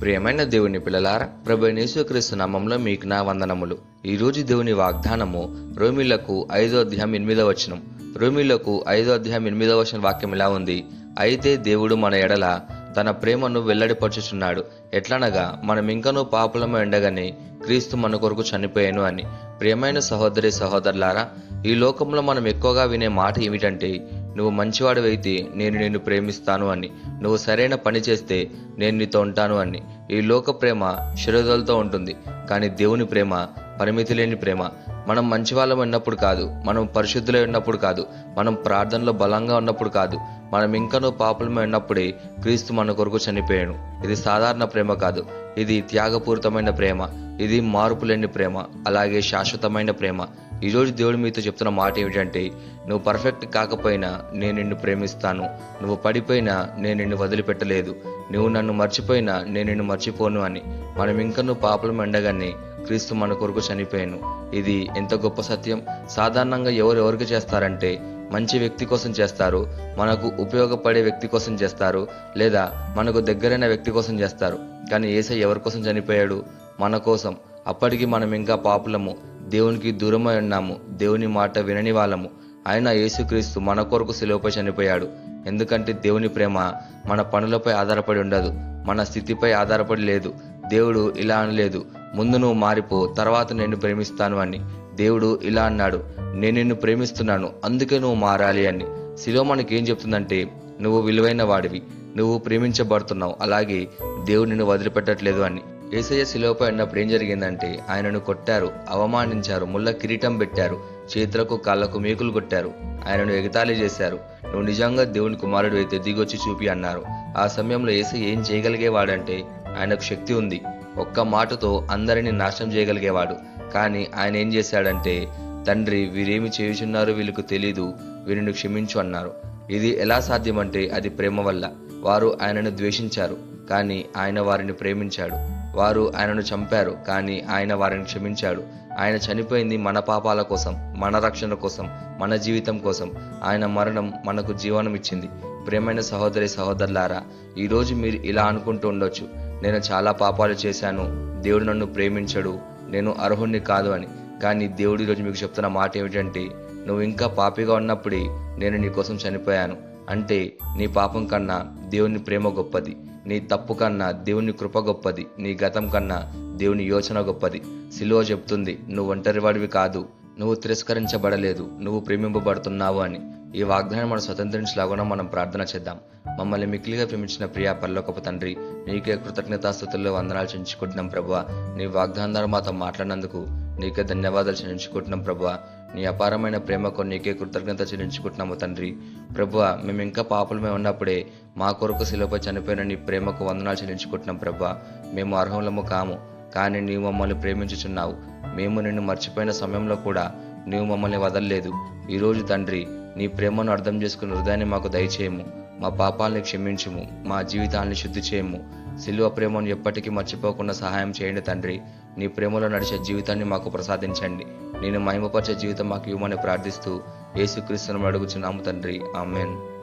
ప్రియమైన దేవుని పిల్లలారా ప్రభు యేసుక్రీస్తు నామంలో మీకు నా వందనములు. ఈ రోజు దేవుని వాగ్దానము రోమిలకు ఐదో అధ్యాయం ఎనిమిదో వచనం. రోమిలకు ఐదో అధ్యాయం ఎనిమిదో వచనం వాక్యం ఇలా ఉంది. అయితే దేవుడు మన ఎడల తన ప్రేమను వెల్లడిపరచుచున్నాడు. ఎట్లనగా మనం ఇంకనూ పాపులము ఎండగానే క్రీస్తు మన కొరకు చనిపోయాను అని. ప్రియమైన సహోదరి సహోదరులారా ఈ లోకంలో మనం ఎక్కువగా వినే మాట ఏమిటంటే నువ్వు మంచివాడివైతే నేను నిన్ను ప్రేమిస్తాను అని. నువ్వు సరైన పని చేస్తే నేను నీతో ఉంటాను అని. ఈ లోక ప్రేమ శిరోధలతో ఉంటుంది. కానీ దేవుని ప్రేమ పరిమితి లేని ప్రేమ. మనం మంచివాళ్ళం ఉన్నప్పుడు కాదు మనం పరిశుద్ధులై ఉన్నప్పుడు కాదు మనం ప్రార్థనలో బలంగా ఉన్నప్పుడు కాదు మనం ఇంకనూ పాపలమే ఉన్నప్పుడే క్రీస్తు మన కొరకు చనిపోయాను ఇది సాధారణ ప్రేమ కాదు ఇది త్యాగపూరితమైన ప్రేమ ఇది మార్పులేని ప్రేమ అలాగే శాశ్వతమైన ప్రేమ. ఈరోజు దేవుడు మీతో చెప్తున్న మాట ఏమిటంటే నువ్వు పర్ఫెక్ట్ కాకపోయినా నేను నిన్ను ప్రేమిస్తాను నువ్వు పడిపోయినా నేను నిన్ను వదిలిపెట్టలేదు నువ్వు నన్ను మర్చిపోయినా నేను నిన్ను మర్చిపోను అని. మనం ఇంకనూ పాపలం ఎండగానే క్రీస్తు మన కొరకు చనిపోయాను. ఇది ఎంత గొప్ప సత్యం? సాధారణంగా ఎవరు ఎవరికి చేస్తారంటే మంచి వ్యక్తి కోసం చేస్తారు మనకు ఉపయోగపడే వ్యక్తి కోసం చేస్తారు లేదా మనకు దగ్గరైన వ్యక్తి కోసం చేస్తారు. కానీ ఏసై ఎవరి కోసం చనిపోయాడు? మన కోసం. అప్పటికి మనం ఇంకా పాపులము దేవునికి దూరమై ఉన్నాము దేవుని మాట వినని వాళ్ళము. ఆయన యేసుక్రీస్తు మన కొరకు సెలవుపై చనిపోయాడు. ఎందుకంటే దేవుని ప్రేమ మన పనులపై ఆధారపడి ఉండదు మన స్థితిపై ఆధారపడి లేదు దేవుడు ఇలా అనలేదు. ముందు నువ్వు మారిపో తర్వాత నేను ప్రేమిస్తాను అని. దేవుడు ఇలా అన్నాడు నేను నిన్ను ప్రేమిస్తున్నాను అందుకే నువ్వు మారాలి అని. శిలో మనకి ఏం చెప్తుందంటే నువ్వు విలువైన వాడివి నువ్వు ప్రేమించబడుతున్నావు అలాగే దేవుడు నిన్ను వదిలిపెట్టట్లేదు అని. ఏసయ్య శిలోపై ఉన్నప్పుడు ఏం జరిగిందంటే ఆయనను కొట్టారు అవమానించారు ముళ్ళ కిరీటం పెట్టారు చేతులకు కాళ్ళకు మేకులు కొట్టారు ఆయనను ఎగతాళి చేశారు. నువ్వు నిజంగా దేవుని కుమారుడు అయితే దిగొచ్చి చూపి అన్నారు. ఆ సమయంలో ఏసై ఏం చేయగలిగేవాడంటే ఆయనకు శక్తి ఉంది. ఒక్క మాటతో అందరిని నాశనం చేయగలిగేవాడు. కానీ ఆయన ఏం చేశాడంటే తండ్రి వీరేమి చేయుచున్నారు వీళ్ళకు తెలీదు వీరిని క్షమించు అన్నారు. ఇది ఎలా సాధ్యమంటే అది ప్రేమ వల్ల. వారు ఆయనను ద్వేషించారు కానీ ఆయన వారిని ప్రేమించాడు. వారు ఆయనను చంపారు కానీ ఆయన వారిని క్షమించాడు. ఆయన చనిపోయింది మన పాపాల కోసం మన రక్షణ కోసం మన జీవితం కోసం. ఆయన మరణం మనకు జీవనం ఇచ్చింది ప్రేమైన సహోదరి సహోదరులారా ఈరోజు మీరు ఇలా అనుకుంటూ ఉండొచ్చు. నేను చాలా పాపాలు చేశాను. దేవుడు నన్ను ప్రేమించడు. నేను అర్హుణ్ణి కాదు అని. కానీ దేవుడు ఈరోజు మీకు చెప్తున్న మాట ఏమిటంటే నువ్వు ఇంకా పాపిగా ఉన్నప్పుడే నేను నీ కోసం చనిపోయాను. అంటే నీ పాపం కన్నా దేవుని ప్రేమ గొప్పది. నీ తప్పు కన్నా దేవుని కృప గొప్పది. నీ గతం కన్నా దేవుని యోచన గొప్పది. సిలువ చెప్తుంది నువ్వు ఒంటరివాడివి కాదు. నువ్వు తిరస్కరించబడలేదు. నువ్వు ప్రేమింపబడుతున్నావు అని. ఈ వాగ్దానం మనం స్వతంత్రించలాగా మనం ప్రార్థన చేద్దాం. మమ్మల్ని మిక్కిలిగా ప్రేమించిన ప్రియా పరలోకపు తండ్రి నీకే కృతజ్ఞతాస్థుతుల్లో వందనాలు చెల్లించుకుంటున్నాం ప్రభా నీ వాగ్దానం మాతో మాట్లాడినందుకు నీకే ధన్యవాదాలు చెల్లించుకుంటున్నాం ప్రభా నీ అపారమైన ప్రేమకు నీకే కృతజ్ఞత చెల్లించుకుంటున్నాము తండ్రి. ప్రభువ మేము ఇంకా పాపలమే ఉన్నప్పుడే మా కొరకు శిలపై చనిపోయిన నీ ప్రేమకు వందనాలు చెల్లించుకుంటున్నాం ప్రభా మేము అర్హులము కాము కానీ నీవు మమ్మల్ని ప్రేమించుచున్నావు. మేము నిన్ను మర్చిపోయిన సమయంలో కూడా నీవు మమ్మల్ని వదలలేదు. ఈరోజు తండ్రి నీ ప్రేమను అర్థం చేసుకున్న హృదయాన్ని మాకు దయచేయము. మా పాపాలని క్షమించుము. మా జీవితాన్ని శుద్ధి చేయము సిలువ ప్రేమను ఎప్పటికీ మర్చిపోకుండా సహాయం చేయండి తండ్రి. నీ ప్రేమలో నడిచే జీవితాన్ని మాకు ప్రసాదించండి. నేను మహిమపరిచే జీవితం మాకు ఇవ్వమని ప్రార్థిస్తూ యేసుక్రీస్తును అడుగుచున్నాము తండ్రి. ఆమెన్.